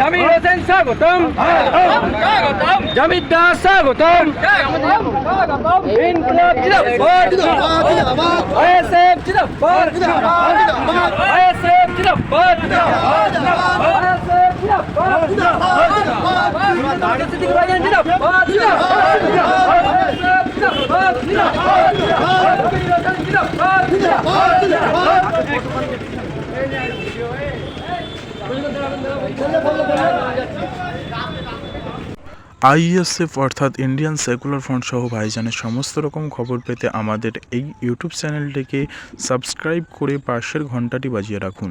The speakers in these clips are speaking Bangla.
জামির হোসেন স্বাগতম। জামির দাস স্বাগতম। ইনকলাব জিন্দাবাদ আইএসএফ জিন্দাবাদ আইএসএফ জিন্দাবাদ জিন্দাবাদ আইএসএফ অর্থাৎ ইন্ডিয়ান সেকুলার ফ্রন্ট সহ ভাইজানের সমস্ত রকম খবর পেতে আমাদের এই ইউটিউব চ্যানেলটিকে সাবস্ক্রাইব করে পাশের ঘন্টাটি বাজিয়ে রাখুন।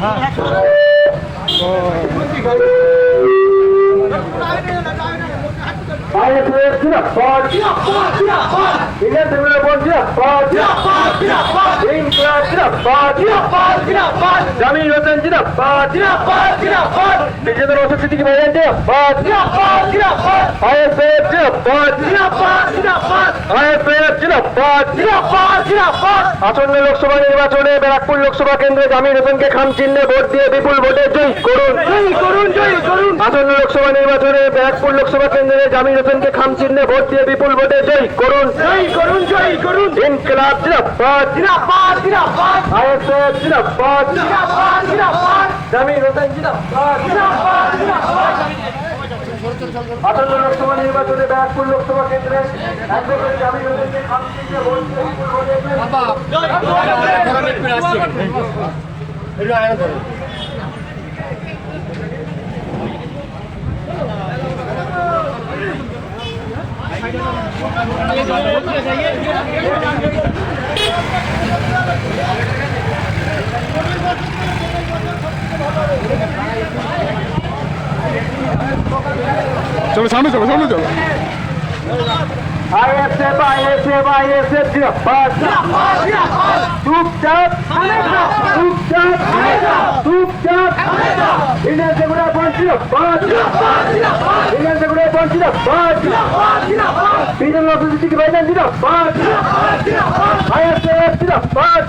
হ্যাঁ আইএসএফ জিন্দাবাদ ইন্ডিয়ান সেকুলার ফ্রন্ট জিন্দাবাদ ইনকলাব জিন্দাবাদ জামির হোসেন জিন্দাবাদ বিজেপির ওষুধ সিদ্দিকি ভাইজান জিন্দাবাদ আইএসএফ জিন্দাবাদ আইএসএফ জিন্দাবাদ আসন্ন লোকসভা নির্বাচনে ব্যারাকপুর লোকসভা কেন্দ্রে জামির হোসেনকে খাম চিহ্নে ভোট দিয়ে বিপুল ভোটে জয়ী করুন জয়ী করুন জয়ী করুন আসন্ন লোকসভা নির্বাচনে ব্যারাকপুর লোকসভা কেন্দ্রে জামির হোসেনকে খাম চিহ্নে ভোট দিয়ে বিপুল ভোটে জয়ী করুন। জয়ী করুন জয়ী করুন। ইনকলাব জিন্দাবাদ। জিন্দাবাদ জিন্দাবাদ। আইএসএফ জিন্দাবাদ। জিন্দাবাদ জিন্দাবাদ। জামির হোসেন জিন্দাবাদ। জিন্দাবাদ আসন্ন লোকসভা নির্বাচনে ব্যারাকপুর লোকসভা কেন্দ্রে অ্যাডভোকেট জামির হোসেনকে খাম ভোট দিয়ে বিপুল ভোটে জয়ী চলো সামনে চলো সামনে চলো আইএসএফ আইএসএফ আইএসএফ জিন্দাবাদ চুপচাপ চুপচাপ চুপচাপ। ইন্ডিয়ান সেকুলার ফ্রন্ট জিন্দাবাদ ইন্ডিয়ান সেকুলার ফ্রন্ট জিন্দাবাদ বিজেপি অপোজিশন ভাইজান জিন্দাবাদ আইএসএফ জিন্দাবাদ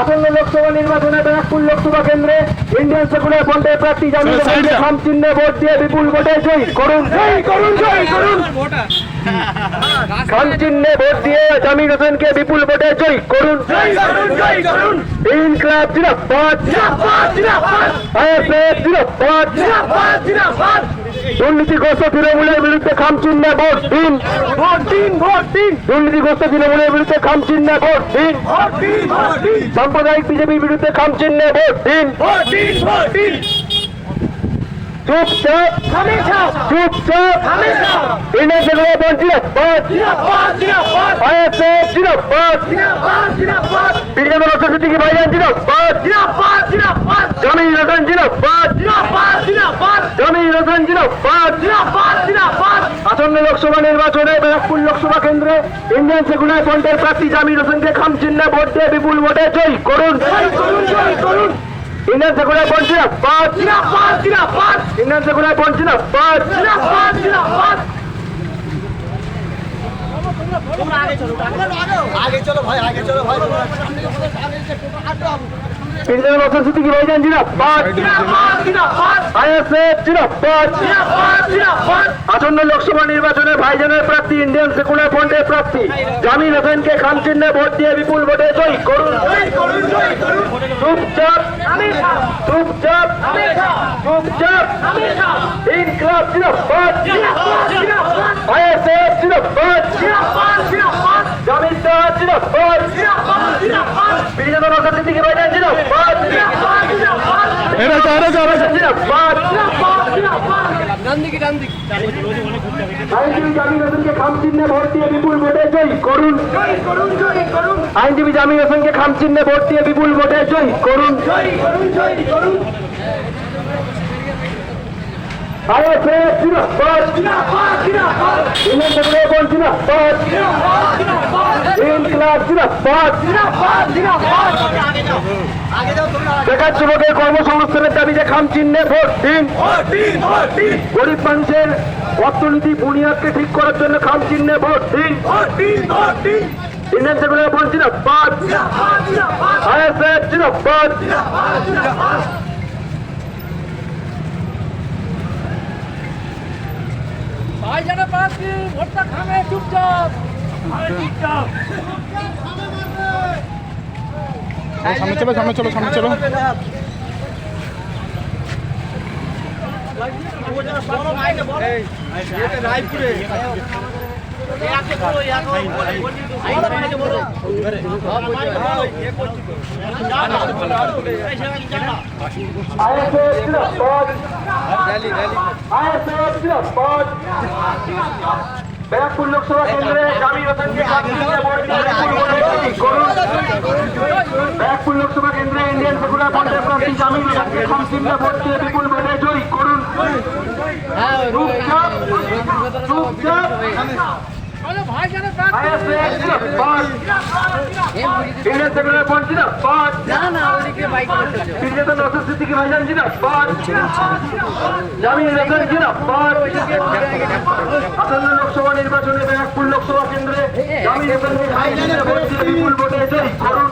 আসন্ন লোকসভা নির্বাচনে ব্যারাকপুর লোকসভা কেন্দ্রে ইন্ডিয়ান সেকুলার ফ্রন্টের প্রার্থী হোসেনকে খাম চিহ্নে ভোট দিয়ে বিপুল ভোটে জয়ী। করুন। জয়ী করুন জয়ী করুন। খান চিহ্নে ভোট দিয়ে জামির হোসেনকে বিপুল ভোটে জয়ী করুন। ইনকলাব জিন্দাবাদ। আইএসএফ জিন্দাবাদ। দুর্নীতিগ্রস্ত তৃণমূলের বিরুদ্ধে খাম চিহ্নে ভোট দিন। ভোট দিন ভোট দিন। দুর্নীতিগ্রস্ত তৃণমূলের বিরুদ্ধে খাম চিহ্নে ভোট দিন সাম্প্রদায়িক বিজেপির বিরুদ্ধে খাম চিহ্নে ভোট দিন। চুপচাপ চুপচাপ। ভাইজান আসন্ন লোকসভা নির্বাচনে ব্যারাকপুর লোকসভা কেন্দ্রে ইন্ডিয়ান সেকুলার ফ্রন্টের প্রার্থী জামির হোসেনকে খাম চিহ্নে ভোট দিয়ে বিপুল ভোটে জয়ী করুন। Indian secular Indian secular front জিন্দাবাদ বিজেপি অর্থনীতি কি ভাইজান জিন্দাবাদ আইএসএফ, জিন্দাবাদ। আসন্ন লোকসভা নির্বাচনে ভাইজানের প্রার্থী, ইন্ডিয়ান সেকুলার ফ্রন্টের প্রার্থী, জামিন হোসেনকে খাম চিহ্নে ভোট দিয়ে বিপুল ভোটে জয়ী করুন। চুপচাপ চুপচাপ চুপচাপ। ইনকলাব জিন্দাবাদ আইএসএফ জিন্দাবাদ সাহেব জিন্দাবাদ বিজেপি রাজনীতি থেকে ভাইজান জিন্দাবাদ এরা যা এরা যা এরা যা। জিন্দাবাদ দিকে দিকে আইনজীবী জামির হোসেনকে খাম চিহ্নে ভোট দিয়ে বিপুল ভোটে জয়ী করুন। জিন্দাবাদ। ইন্ডিয়ান সেকুলার জিন্দাবাদ। ইনকলাব জিন্দাবাদ। বেকার যুবকের কর্মসংস্থানের দাবিতে খাম চিহ্নে ভোট দিন গরিব মানুষের অর্থনীতি বুনিয়াদকে ঠিক করার জন্য খাম চিহ্নে ভোট দিন ইন্ডিয়ান সেকুলার ফ্রন্ট জিন্দাবাদ। আইএসএফ জিন্দাবাদ। ভাইজানের প্রার্থী ভোটটা খামে চুপচাপ। সামনে চলো সামনে চলো সামনে চলো। জিন্দাবাদ ব্যারাকপুর লোকসভা কেন্দ্রে জামির হোসেনকে ব্যারাকপুর লোকসভা কেন্দ্রে ইন্ডিয়ান সেকুলার ফ্রন্টের প্রার্থী জামির হোসেনকে খাম ভোট দিয়ে বিপুল ভোটে জয়ী করুন চুপচাপ চুপচাপ লোকসভা নির্বাচনে ব্যারাকপুর লোকসভা কেন্দ্রে বিপুল ভোটে জয়ী করুন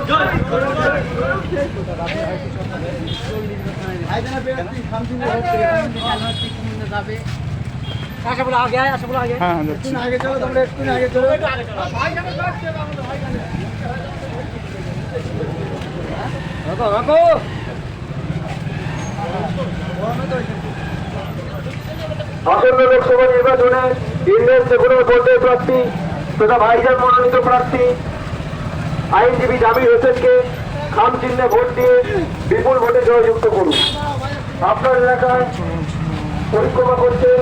আশা বলে হ্যাঁ হ্যাঁ আসন্ন লোকসভা নির্বাচনে ইন্ডিয়ান সেকুলার ফ্রন্টের প্রার্থী তথা ভাইজান মনোনীত প্রার্থী আইনজীবী জামির হোসেনকে খাম চিহ্নে ভোট দিয়ে বিপুল ভোটে জয়যুক্ত করুন। আপনার এলাকায় পরিক্রমা করছেন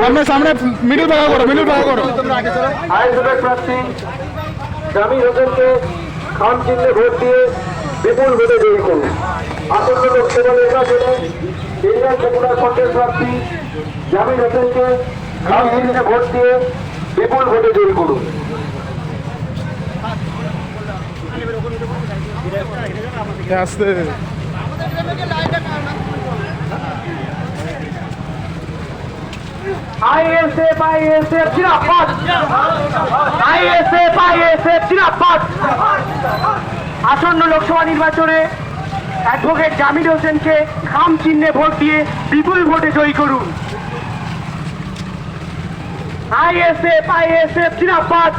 সামনে সামনে মিডিল ভাগা করো মিডিল ভাগা করো। আইনসভার প্রার্থী জামির হোসেনকে খাম চিহ্নে ভোট দিয়ে বিপুল ভোটে জয়ী করুন। আসন্ন লোকসভা নির্বাচনে ইন্ডিয়ান সেকুলার ফ্রন্টের প্রার্থী জামির হোসেনকে খাম চিহ্নে ভোট দিয়ে বিপুল ভোটে জয়ী করুন। জিন্দাবাদ আসন্ন লোকসভা নির্বাচনে অ্যাডভোকেট জামির হোসেনকে খাম চিহ্নে ভোট দিয়ে বিপুল ভোটে জয়ী করুন। আইএসএফ আইএসএফ জিন্দাবাদ